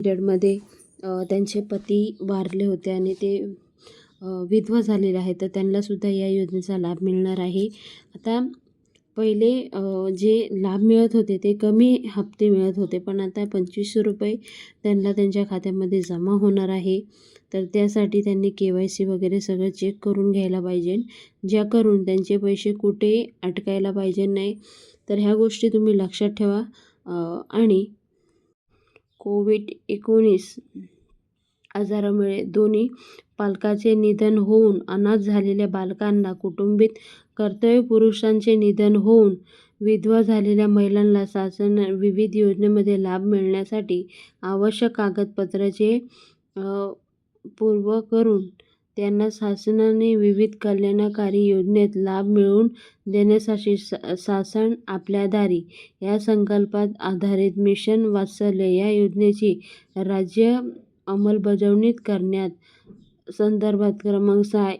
पिरियडमध्ये त्यांचे पती वारले होते आणि ते विधवा झालेले आहे तर त्यांनासुद्धा या योजनेचा लाभ मिळणार आहे. आता पहिले जे लाभ मिळत होते ते कमी हप्ते मिळत होते. पण आता पंचवीसशे रुपये त्यांना त्यांच्या खात्यामध्ये जमा होणार आहे. तर त्यासाठी त्यांनी के वाय सी वगैरे सगळं चेक करून घ्यायला पाहिजे. ज्या करून त्यांचे पैसे कुठे अटकायला पाहिजे नाही. तर ह्या गोष्टी तुम्ही लक्षात ठेवा. आणि कोविड एकोणीस आजारामुळे दोन्ही पालकाचे निधन होऊन अनाथ झालेल्या बालकांना कुटुंबित कर्तव्य पुरुषांचे निधन होऊन विधवा झालेल्या महिलांना शासन विविध योजनेमध्ये लाभ मिळण्यासाठी आवश्यक कागदपत्राचे पूर्व करून त्यांना शासनाने विविध कल्याणकारी योजनेत लाभ मिळवून देण्यासाठी सा शासन आपल्या दारी. या संकल्पात आधारित मिशन वात्सल्य या योजनेची राज्य अंमलबजावणी करण्यात संदर्भात क्रमांक सहा